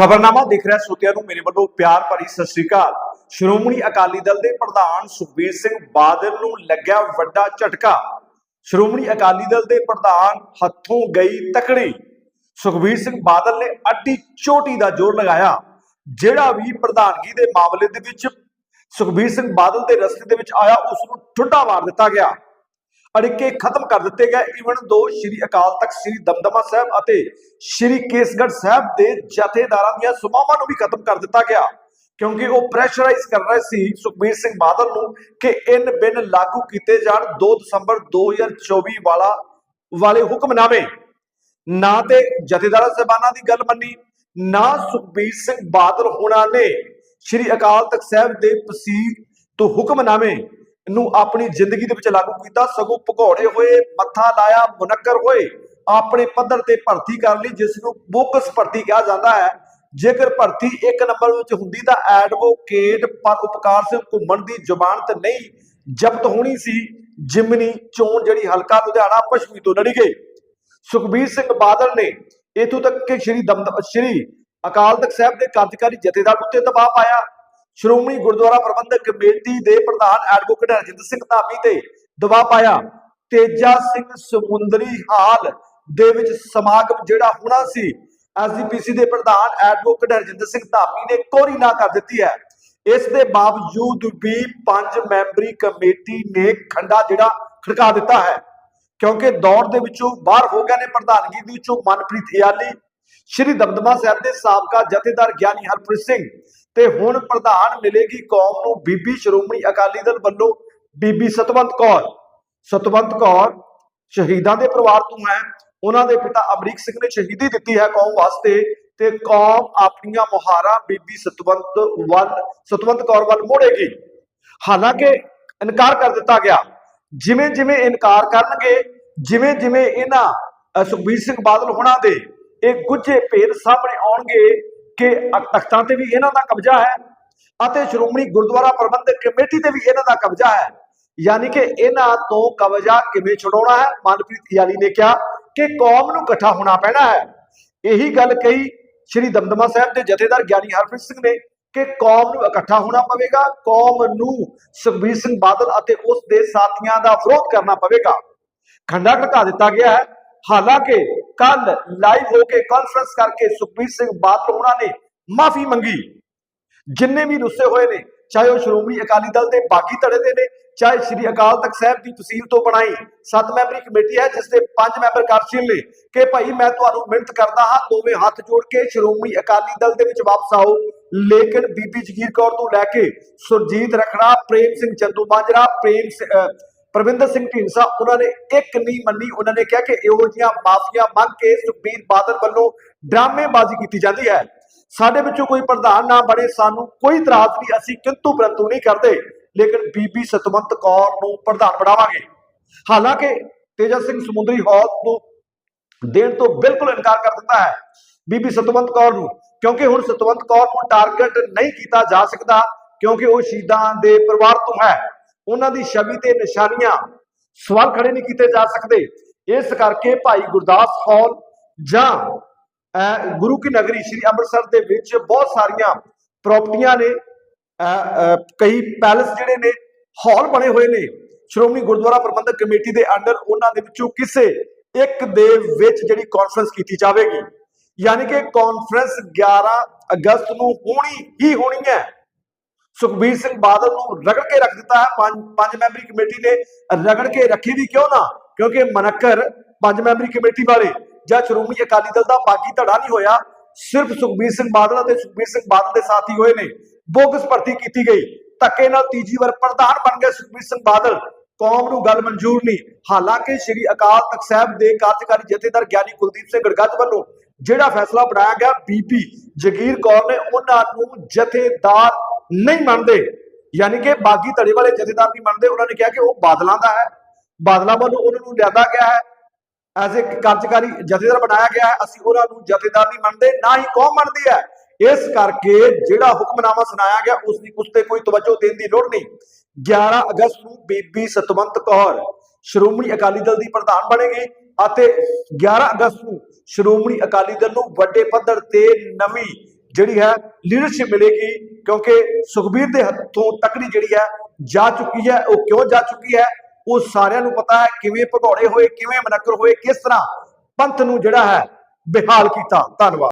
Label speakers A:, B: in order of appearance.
A: ਖਬਰਨਾਮਾ ਦੇਖ ਰਿਹਾ ਸੋਤਿਆਂ ਨੂੰ ਮੇਰੇ ਵੱਲੋਂ ਪਿਆਰ ਭਰੀ ਸਤਿ ਸ੍ਰੀ ਅਕਾਲ। ਸ਼੍ਰੋਮਣੀ ਅਕਾਲੀ ਦਲ ਦੇ ਪ੍ਰਧਾਨ ਸੁਖਬੀਰ ਸਿੰਘ ਬਾਦਲ ਨੂੰ ਲੱਗਿਆ ਵੱਡਾ ਝਟਕਾ। ਸ਼੍ਰੋਮਣੀ ਅਕਾਲੀ ਦਲ ਦੇ ਪ੍ਰਧਾਨ ਹੱਥੋਂ ਗਈ ਤਕੜੀ ਸੁਖਬੀਰ ਸਿੰਘ ਬਾਦਲ ਨੇ ਅੱਡੀ ਚੋਟੀ ਦਾ ਜ਼ੋਰ ਲਗਾਇਆ, ਜਿਹੜਾ ਵੀ ਪ੍ਰਧਾਨਗੀ ਦੇ ਮਾਮਲੇ ਦੇ ਵਿੱਚ ਸੁਖਬੀਰ ਸਿੰਘ ਬਾਦਲ ਦੇ ਰਸਤੇ ਦੇ ਵਿੱਚ ਆਇਆ, ਉਸ ਨੂੰ ਠੁੱਡਾ ਮਾਰ ਦਿੱਤਾ ਗਿਆ। ਅੜਿੱਕੇ ਖਤਮ ਕਰ ਦਿੱਤੇ ਗਏ। ਇਵਨ ਦੋ ਸ਼੍ਰੀ ਅਕਾਲ ਤਖਤ ਸ਼੍ਰੀ ਦਮਦਮਾ ਸਾਹਿਬ ਅਤੇ ਸ਼੍ਰੀ ਕੇਸਗੜ੍ਹ ਸਾਹਿਬ ਦੇ ਜਥੇਦਾਰਾਂ ਦੀਆਂ ਸਮਾਵਾਂ ਨੂੰ ਵੀ ਖਤਮ ਕਰ ਦਿੱਤਾ ਗਿਆ। ਕਿਉਂਕਿ ਉਹ ਪ੍ਰੈਸ਼ਰਾਈਜ਼ ਕਰ ਰਹੇ ਸੀ ਸੁਖਬੀਰ ਸਿੰਘ ਬਾਦਲ ਨੂੰ ਕਿ ਇਨ ਬਿਨ ਲਾਗੂ ਕੀਤੇ ਜਾਣ 2 ਦਸੰਬਰ 2024 ਵਾਲਾ, ਵਾਲੇ ਹੁਕਮਨਾਮੇ। ਨਾ ਤੇ ਜਥੇਦਾਰਾਂ ਸਾਹਿਬਾਨਾਂ ਦੀ ਗੱਲ ਮੰਨੀ, ਨਾ ਸੁਖਬੀਰ ਸਿੰਘ ਬਾਦਲ ਹੋਣਾ ਨੇ ਸ਼੍ਰੀ ਅਕਾਲ ਤਖਤ ਸਾਹਿਬ ਦੇ ਪਸੀਰ ਤੋਂ ਹੁਕਮਨਾਮੇ। ਨੂੰ ਆਪਣੀ ਜ਼ਿੰਦਗੀ ਦੇ ਵਿੱਚ ਲਾਗੂ ਕੀਤਾ, ਸਗੋਂ ਭਗੌੜੇ ਹੋਏ, ਮੱਥਾ ਲਾਇਆ, ਮੁਨੱਕਰ ਹੋਏ, ਆਪਣੇ ਪੱਧਰ ਤੇ ਭਰਤੀ ਕਰ ਲਈ, ਜਿਸ ਨੂੰ ਬੋਕਸ ਭਰਤੀ ਕਿਹਾ ਜਾਂਦਾ ਹੈ। ਜੇਕਰ ਭਰਤੀ ਇੱਕ ਨੰਬਰ ਵਿੱਚ ਹੁੰਦੀ ਤਾਂ ਐਡਵੋਕੇਟ ਪਰ ਉਪਕਾਰ ਸਿੰਘ ਘੁੰਮਣ ਦੀ ਜ਼ਮਾਨਤ ਨਹੀਂ, ਜ਼ਬਤ ਹੋਣੀ ਸੀ। ਜਿਮਨੀ ਚੋਣ ਜਿਹੜੀ ਹਲਕਾ ਲੁਧਿਆਣਾ, ਪੱਛਮੀ ਤੋਂ ਲੜੀ ਗਈ। ਸੁਖਬੀਰ ਸਿੰਘ ਬਾਦਲ ਨੇ ਇਥੋਂ ਤੱਕ ਕਿ ਸ਼੍ਰੀ ਦਮਦ, ਸ਼੍ਰੀ ਅਕਾਲ ਤਖਤ ਸਾਹਿਬ ਦੇ ਕਾਰਜਕਾਰੀ ਜਥੇਦਾਰ ਉੱਤੇ ਦਬਾਅ ਪਾਇਆ। ਸ਼੍ਰੋਮਣੀ ਗੁਰਦੁਆਰਾ ਪ੍ਰਬੰਧਕ ਕਮੇਟੀ ਦੇ ਪ੍ਰਧਾਨ ਐਡਵੋਕੇਟ ਹਰਜਿੰਦਰ ਸਿੰਘ ਧਾਮੀ ਤੇ ਦਬਾਅ ਪਾਇਆ। ਤੇਜਾ ਸਿੰਘ ਸਮੁੰਦਰੀ ਹਾਲ ਦੇ ਵਿੱਚ ਸਮਾਗਮ ਜਿਹੜਾ ਹੋਣਾ ਸੀ ਐਸਜੀਪੀਸੀ ਦੇ ਪ੍ਰਧਾਨ ਐਡਵੋਕੇਟ ਹਰਜਿੰਦਰ ਸਿੰਘ ਧਾਮੀ ਨੇ ਕੋਰੀ ਨਾ ਕਰ ਦਿੱਤੀ ਹੈ। ਇਸ ਦੇ ਬਾਵਜੂਦ ਵੀ ਪੰਜ ਮੈਂਬਰੀ ਕਮੇਟੀ ਨੇ ਖੰਡਾ ਜਿਹੜਾ ਖੜਕਾ ਦਿੱਤਾ ਹੈ, ਕਿਉਂਕਿ ਦੌੜ ਦੇ ਵਿੱਚੋਂ ਬਾਹਰ ਹੋ ਗਏ ਨੇ ਪ੍ਰਧਾਨਗੀ ਦੇ ਵਿੱਚੋਂ ਮਨਪ੍ਰੀਤ ਹਿਆਲੀ, ਸ਼੍ਰੀ ਦਮਦਮਾ ਸਾਹਿਬ ਦੇ ਸਾਬਕਾ ਜਥੇਦਾਰ ਗਿਆਨੀ ਹਰਪ੍ਰੀਤ ਸਿੰਘ ਤੇ ਹੁਣ ਪ੍ਰਧਾਨ ਮਿਲੇਗੀ ਕੌਮ ਨੂੰ ਬੀਬੀ ਸ਼੍ਰੋਮਣੀ ਅਕਾਲੀ ਦਲ ਵੱਲੋਂ ਬੀਬੀ ਸਤਵੰਤ ਕੌਰ। ਸਤਵੰਤ ਕੌਰ ਸ਼ਹੀਦਾਂ ਦੇ ਪਰਿਵਾਰ ਤੋਂ ਹੈ। ਉਹਨਾਂ ਦੇ ਪਿਤਾ ਅਮਰੀਕ ਸਿੰਘ ਨੇ ਸ਼ਹੀਦੀ ਦਿੱਤੀ ਹੈ ਕੌਮ ਵਾਸਤੇ ਤੇ ਕੌਮ ਆਪਣੀਆਂ ਮੁਹਾਰਾਂ ਬੀਬੀ ਸਤਵੰਤ ਵੱਲ ਸਤਵੰਤ ਕੌਰ ਵੱਲ ਮੋੜੇਗੀ। ਹਾਲਾਂਕਿ ਇਨਕਾਰ ਕਰ ਦਿੱਤਾ ਗਿਆ। ਜਿਵੇਂ ਜਿਵੇਂ ਇਨਕਾਰ ਕਰਨਗੇ ਜਿਵੇਂ ਜਿਵੇਂ ਇਹਨਾਂ ਸੁਖਬੀਰ ਸਿੰਘ ਬਾਦਲ ਹੋਣਾ ਦੇ ਇਹ ਗੁੱਝੇ ਭੇਦ ਸਾਹਮਣੇ ਆਉਣਗੇ ਕਿ ਤਖਤਾਂ ਤੇ ਵੀ ਇਹਨਾਂ ਦਾ ਕਬਜ਼ਾ ਹੈ ਅਤੇ ਸ਼੍ਰੋਮਣੀ ਗੁਰਦੁਆਰਾ ਪ੍ਰਬੰਧਕ ਕਮੇਟੀ ਤੇ ਵੀ ਇਹਨਾਂ ਦਾ ਕਬਜ਼ਾ ਹੈ। ਯਾਨੀ ਕਿ ਇਹਨਾਂ ਤੋਂ ਕਬਜ਼ਾ ਕਿਵੇਂ ਛੁਡਾਉਣਾ ਹੈ? ਮਨਪ੍ਰੀਤ ਯਾਲੀ ਨੇ ਕਿਹਾ ਕਿ ਕੌਮ ਨੂੰ ਇਕੱਠਾ ਹੋਣਾ ਪੈਣਾ ਹੈ। ਇਹੀ ਗੱਲ ਕਹੀ ਸ਼੍ਰੀ ਦਮਦਮਾ ਸਾਹਿਬ ਦੇ ਜਥੇਦਾਰ ਗਿਆਨੀ ਹਰਪ੍ਰੀਤ ਸਿੰਘ ਨੇ ਕਿ ਕੌਮ ਨੂੰ ਇਕੱਠਾ ਹੋਣਾ ਪਵੇਗਾ, ਕੌਮ ਨੂੰ ਸੁਖਬੀਰ ਸਿੰਘ ਬਾਦਲ ਅਤੇ ਉਸ ਦੇ ਸਾਥੀਆਂ ਦਾ ਵਿਰੋਧ ਕਰਨਾ ਪਵੇਗਾ। ਖੰਡਾ ਘਟਾ ਦਿੱਤਾ ਗਿਆ ਹੈ ਹਾਲਾਂਕਿ ਕੱਲ ਲਾਈਵ ਹੋ ਕੇ ਕਾਨਫਰੰਸ ਕਰਕੇ ਸੁਖਬੀਰ ਸਿੰਘ ਬਾਦਲ ਹੋਣਾ ਨੇ ਮਾਫੀ ਮੰਗੀ। ਜਿੰਨੇ ਵੀ ਰੁੱਸੇ ਹੋਏ ਨੇ, ਚਾਹੇ ਉਹ ਸ਼੍ਰੋਮਣੀ ਅਕਾਲੀ ਦਲ ਦੇ ਬਾਗੀ ਧੜੇ ਦੇ ਨੇ, ਚਾਹੇ ਸ਼੍ਰੀ ਅਕਾਲ ਤਖਤ ਸਾਹਿਬ ਦੀ ਤਹਿਸੀਲ ਤੋਂ ਬਣਾਈ ਸੱਤ ਮੈਂਬਰੀ ਕਮੇਟੀ ਹੈ, ਜਿਸ ਦੇ ਪੰਜ ਮੈਂਬਰ ਕਾਰਜਸ਼ੀਲ ਨੇ, ਕਿ ਭਾਈ ਮੈਂ ਤੁਹਾਨੂੰ ਮਿਹਨਤ ਕਰਦਾ ਹਾਂ, ਦੋਵੇਂ ਹੱਥ ਜੋੜ ਕੇ ਸ਼੍ਰੋਮਣੀ ਅਕਾਲੀ ਦਲ ਦੇ ਵਿੱਚ ਵਾਪਸ ਆਓ। ਲੇਕਿਨ ਬੀਬੀ ਜਗੀਰ ਕੌਰ ਤੋਂ ਲੈ ਕੇ ਸੁਰਜੀਤ ਰਖੜਾ, ਪ੍ਰੇਮ ਸਿੰਘ ਚੰਦੂ ਮਾਜਰਾ ਪ੍ਰੇਮ ਪ੍ਰਵਿੰਦਰ ਸਿੰਘ ਢੀਂਡਸਾ, ਉਹਨਾਂ ਨੇ ਇੱਕ ਨਹੀਂ ਮੰਨੀ, ਉਹਨਾਂ ਨੇ ਕਿਹਾ ਕਿ ਇਹੋ ਜਿਹੀਆਂ ਮਾਫੀਆਂ ਮੰਗ ਕੇ ਸੁਖਬੀਰ ਬਾਦਲ ਵੱਲੋਂ ਡਰਾਮੇਬਾਜ਼ੀ ਕੀਤੀ ਜਾਂਦੀ ਹੈ। ਸਾਡੇ ਵਿੱਚੋਂ ਕੋਈ ਪ੍ਰਧਾਨ ਨਾ ਬਣੇ, ਸਾਨੂੰ ਕੋਈ ਇਤਰਾਜ਼ ਨਹੀਂ, ਅਸੀਂ ਕਿੰਤੂ ਪਰੰਤੂ ਨਹੀਂ ਕਰਦੇ, ਲੇਕਿਨ ਬੀਬੀ ਸਤਵੰਤ ਕੌਰ ਨੂੰ ਪ੍ਰਧਾਨ ਬਣਾਵਾਂਗੇ। ਹਾਲਾਂਕਿ ਤੇਜਾ ਸਿੰਘ ਸਮੁੰਦਰੀ ਹੌਲ ਨੂੰ ਦੇਣ ਤੋਂ ਬਿਲਕੁਲ ਇਨਕਾਰ ਕਰ ਦਿੰਦਾ ਹੈ ਬੀਬੀ ਸਤਵੰਤ ਕੌਰ ਨੂੰ, ਕਿਉਂਕਿ ਹੁਣ ਸਤਵੰਤ ਕੌਰ ਨੂੰ ਟਾਰਗੇਟ ਨਹੀਂ ਕੀਤਾ ਜਾ ਸਕਦਾ, ਕਿਉਂਕਿ ਉਹ ਸ਼ਹੀਦਾਂ ਦੇ ਪਰਿਵਾਰ ਤੋਂ ਹੈ। ਉਹਨਾਂ ਦੀ ਛਵੀ ਤੇ ਨਿਸ਼ਾਨੀਆਂ ਸਵਾਲ ਖੜੇ ਨਹੀਂ ਕੀਤੇ ਜਾ ਸਕਦੇ। ਇਸ ਕਰਕੇ ਭਾਈ ਗੁਰਦਾਸ ਹਾਲ ਜਾਂ ਗੁਰੂ ਕੀ ਨਗਰੀ ਸ੍ਰੀ ਅੰਮ੍ਰਿਤਸਰ ਦੇ ਵਿੱਚ ਬਹੁਤ ਸਾਰੀਆਂ ਪ੍ਰਾਪਰਟੀਆਂ ਨੇ ਕਈ ਪੈਲਸ ਜਿਹੜੇ ਨੇ, ਹਾਲ ਬਣੇ ਹੋਏ ਨੇ। ਸ਼੍ਰੋਮਣੀ ਗੁਰਦੁਆਰਾ ਪ੍ਰਬੰਧਕ ਕਮੇਟੀ ਦੇ ਅੰਡਰ ਉਹਨਾਂ ਦੇ ਵਿੱਚੋਂ ਕਿਸੇ ਇੱਕ ਦੇ ਵਿੱਚ ਜਿਹੜੀ ਕਾਨਫਰੰਸ ਕੀਤੀ ਜਾਵੇਗੀ। ਯਾਨੀ ਕਿ ਕਾਨਫਰੰਸ 11 ਅਗਸਤ ਨੂੰ ਹੋਣੀ ਹੀ ਹੋਣੀ ਹੈ। ਸੁਖਬੀਰ ਸਿੰਘ ਬਾਦਲ ਨੂੰ ਰਗੜ ਕੇ ਰੱਖ ਦਿੱਤਾ ਹੈ। ਪੰਜ ਪੰਜ ਮੈਂਬਰੀ ਕਮੇਟੀ ਨੇ ਰਗੜ ਕੇ ਰੱਖੀ ਵੀ ਕਿਉਂ ਨਾ? ਕਿਉਂਕਿ ਮਨਕਰ ਪੰਜ ਮੈਂਬਰੀ ਕਮੇਟੀ ਵਾਲੇ ਜਾਂ ਸ਼੍ਰੋਮਣੀ ਅਕਾਲੀ ਦਲ ਦਾ ਬਾਗੀ ਧੜਾ ਨਹੀਂ ਹੋਇਆ। ਸਿਰਫ ਸੁਖਬੀਰ ਸਿੰਘ ਬਾਦਲ ਅਤੇ ਸੁਖਬੀਰ ਸਿੰਘ ਬਾਦਲ ਦੇ ਸਾਥੀ ਹੋਏ ਨੇ। ਬੋਗਸ ਭਰਤੀ ਕੀਤੀ ਗਈ। ਧੱਕੇ ਨਾਲ ਤੀਜੀ ਵਾਰ ਪ੍ਰਧਾਨ ਬਣ ਗਏ ਸੁਖਬੀਰ ਸਿੰਘ ਬਾਦਲ। ਕੌਮ ਨੂੰ ਗੱਲ ਮਨਜ਼ੂਰ ਨਹੀਂ। ਹਾਲਾਂਕਿ ਸ੍ਰੀ ਅਕਾਲ ਤਖਤ ਸਾਹਿਬ ਦੇ ਕਾਰਜਕਾਰੀ ਜਥੇਦਾਰ ਗਿਆਨੀ ਕੁਲਦੀਪ ਸਿੰਘ ਗੜਗੱਜ ਵੱਲੋਂ ਜਿਹੜਾ ਫੈਸਲਾ ਬਣਾਇਆ ਗਿਆ ਬੀਬੀ ਜਗੀਰ ਕੌਰ ਨੇ, ਉਹਨਾਂ ਨੂੰ ਜਥੇਦਾਰ ਨਹੀਂ ਮੰਨਦੇ। ਯਾਨੀ ਕਿ ਬਾਗੀ ਧੜੇ ਵਾਲੇ ਜਥੇਦਾਰ ਨਹੀਂ ਮੰਨਦੇ। ਉਹਨਾਂ ਨੇ ਕਿਹਾ ਕਿ ਉਹ ਬਾਦਲਾਂ ਦਾ ਹੈ। ਬਾਦਲਾਂ ਵੱਲੋਂ ਉਹਨਾਂ ਨੂੰ ਲਿਆਦਾ ਗਿਆ ਹੈ। ਐਜ਼ ਇੱਕ ਕਾਰਜਕਾਰੀ ਜਥੇਦਾਰ ਬਣਾਇਆ ਗਿਆ ਹੈ। ਅਸੀਂ ਉਹਨਾਂ ਨੂੰ ਜਥੇਦਾਰ ਨਹੀਂ ਮੰਨਦੇ, ਨਾ ਹੀ ਕੌਮ ਮੰਨਦੀ ਹੈ। ਇਸ ਕਰਕੇ ਜਿਹੜਾ ਹੁਕਮਨਾਮਾ ਸੁਣਾਇਆ ਗਿਆ, ਉਸ ਦੀ ਉਸ ਤੇ ਕੋਈ ਤਵੱਜੋ ਦੇਣ ਦੀ ਲੋੜ ਨਹੀਂ। 11 ਅਗਸਤ ਨੂੰ ਬੀਬੀ ਸਤਵੰਤ ਕੌਰ ਸ਼੍ਰੋਮਣੀ ਅਕਾਲੀ ਦਲ ਦੀ ਪ੍ਰਧਾਨ ਬਣੇਗੀ। ਅਤੇ 11 ਅਗਸਤ ਨੂੰ ਸ਼੍ਰੋਮਣੀ ਅਕਾਲੀ ਦਲ ਨੂੰ ਵੱਡੇ ਪੱਧਰ ਤੇ ਨਵੀਂ ਜਿਹੜੀ ਹੈ ਲੀਡਰਸ਼ਿਪ ਮਿਲੇਗੀ, ਕਿਉਂਕਿ ਸੁਖਬੀਰ ਦੇ ਹੱਥੋਂ ਤਕੜੀ ਜਿਹੜੀ ਹੈ ਜਾ ਚੁੱਕੀ ਹੈ, ਉਹ ਕਿਉਂ ਜਾ ਚੁੱਕੀ ਹੈ? ਉਹ ਸਾਰਿਆਂ ਨੂੰ ਪਤਾ ਹੈ ਕਿਵੇਂ ਭਗੌੜੇ ਹੋਏ, ਕਿਵੇਂ ਮਨਕਰ ਹੋਏ, ਕਿਸ ਤਰ੍ਹਾਂ ਪੰਥ ਨੂੰ ਜਿਹੜਾ ਹੈ ਬਿਹਾਲ ਕੀਤਾ। ਧੰਨਵਾਦ।